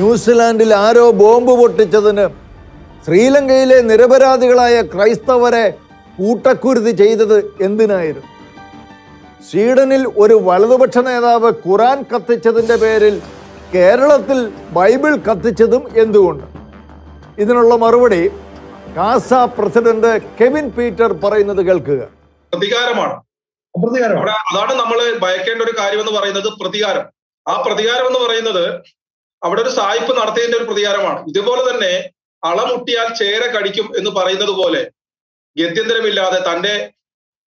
ന്യൂസിലാൻഡിൽ ആരോ bomb പൊട്ടിച്ചതിന് ശ്രീലങ്കയിലെ നിരപരാധികളായ ക്രൈസ്തവരെ കൂട്ടക്കുരുതി ചെയ്തത് എന്തിനായിരുന്നു? സ്വീഡനിൽ ഒരു വലതുപക്ഷ നേതാവ് ഖുറാൻ കത്തിച്ചതിന്റെ പേരിൽ കേരളത്തിൽ ബൈബിൾ കത്തിച്ചതും എന്തുകൊണ്ട്? ഇതിനുള്ള മറുപടി കാസ പ്രസിഡന്റ് കെവിൻ പീറ്റർ പറയുന്നത് കേൾക്കുക. പ്രതികാരമാണ്. പ്രതികാരം അതാണ് നമ്മൾ ഭയക്കേണ്ട ഒരു കാര്യം എന്ന് പറയുന്നത് പ്രതികാരം. ആ പ്രതികാരം എന്ന് പറയുന്നത് അവിടെ ഒരു സായിപ്പ് നടത്തിയതിന്റെ ഒരു പ്രതികാരമാണ്. ഇതുപോലെ തന്നെ അളമുട്ടിയാൽ ചേര കടിക്കും എന്ന് പറയുന്നത് പോലെ ഗത്യന്തരമില്ലാതെ തന്റെ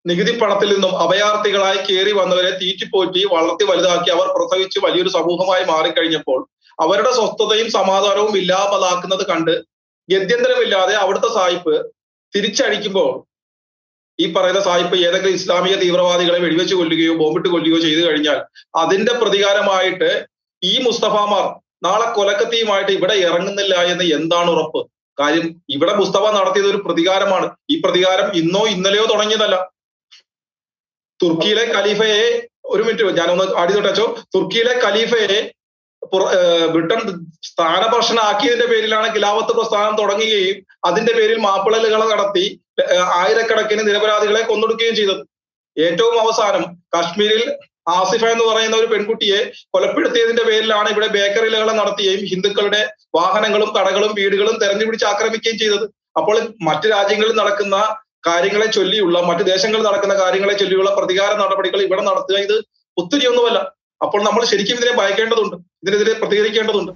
നികുതി പണത്തിൽ നിന്നും അഭയാർത്ഥികളായി കയറി വന്നവരെ തീറ്റിപ്പോറ്റി വളർത്തി വലുതാക്കി അവർ പ്രസവിച്ച് വലിയൊരു സമൂഹമായി മാറിക്കഴിഞ്ഞപ്പോൾ അവരുടെ സ്വസ്ഥതയും സമാധാനവും ഇല്ലാതാക്കുന്നത് കണ്ട് ഗത്യന്തരമില്ലാതെ അവിടുത്തെ സായിപ്പ് തിരിച്ചടിക്കുമ്പോൾ ഈ പറയുന്ന സായിപ്പ് ഏതെങ്കിലും ഇസ്ലാമിക തീവ്രവാദികളെ വെടിവെച്ച് കൊല്ലുകയോ ബോംബിട്ട് കൊല്ലുകയോ ചെയ്തു കഴിഞ്ഞാൽ അതിന്റെ പ്രതികാരമായിട്ട് ഈ മുസ്തഫാമാർ നാളെ കൊലക്കത്തിയുമായിട്ട് ഇവിടെ ഇറങ്ങുന്നില്ല എന്ന് എന്താണ് ഉറപ്പ്? കാര്യം ഇവിടെ മുസ്തഫ നടത്തിയത് ഒരു പ്രതികാരമാണ്. ഈ പ്രതികാരം ഇന്നോ ഇന്നലെയോ തുടങ്ങിയതല്ല. തുർക്കിയിലെ ഖലീഫയെ ഒരു മിനിറ്റ് ഞാനൊന്ന് ആടി തൊട്ടച്ചോ തുർക്കിയിലെ ഖലീഫയെ ബ്രിട്ടൻ സ്ഥാനഭർഷണാക്കിയതിന്റെ പേരിലാണ് ഖിലാഫത്ത് പ്രസ്ഥാനം തുടങ്ങുകയും അതിന്റെ പേരിൽ മാപ്പിളലുകൾ നടത്തി ആയിരക്കണക്കിന് നിരപരാധികളെ കൊന്നൊടുക്കുകയും ചെയ്തത്. ഏറ്റവും അവസാനം കാശ്മീരിൽ ആസിഫ എന്ന് പറയുന്ന ഒരു പെൺകുട്ടിയെ കൊലപ്പെടുത്തിയതിന്റെ പേരിലാണ് ഇവിടെ ബേക്കറിലുകൾ നടത്തുകയും ഹിന്ദുക്കളുടെ വാഹനങ്ങളും കടകളും വീടുകളും തെരഞ്ഞു പിടിച്ച് ആക്രമിക്കുകയും ചെയ്തത്. അപ്പോൾ മറ്റു രാജ്യങ്ങളിൽ നടക്കുന്ന കാര്യങ്ങളെ ചൊല്ലിയുള്ള മറ്റു ദേശങ്ങളിൽ നടക്കുന്ന കാര്യങ്ങളെ ചൊല്ലിയുള്ള പ്രതികാര നടപടികൾ ഇവിടെ നടത്തുക ഇത് ഒത്തിരി ഒന്നുമല്ല അപ്പോൾ നമ്മൾ ശരിക്കും ഇതിനെ ഭയക്കേണ്ടതുണ്ട്. ഇതിനെതിരെ പ്രതികരിക്കേണ്ടതുണ്ട്.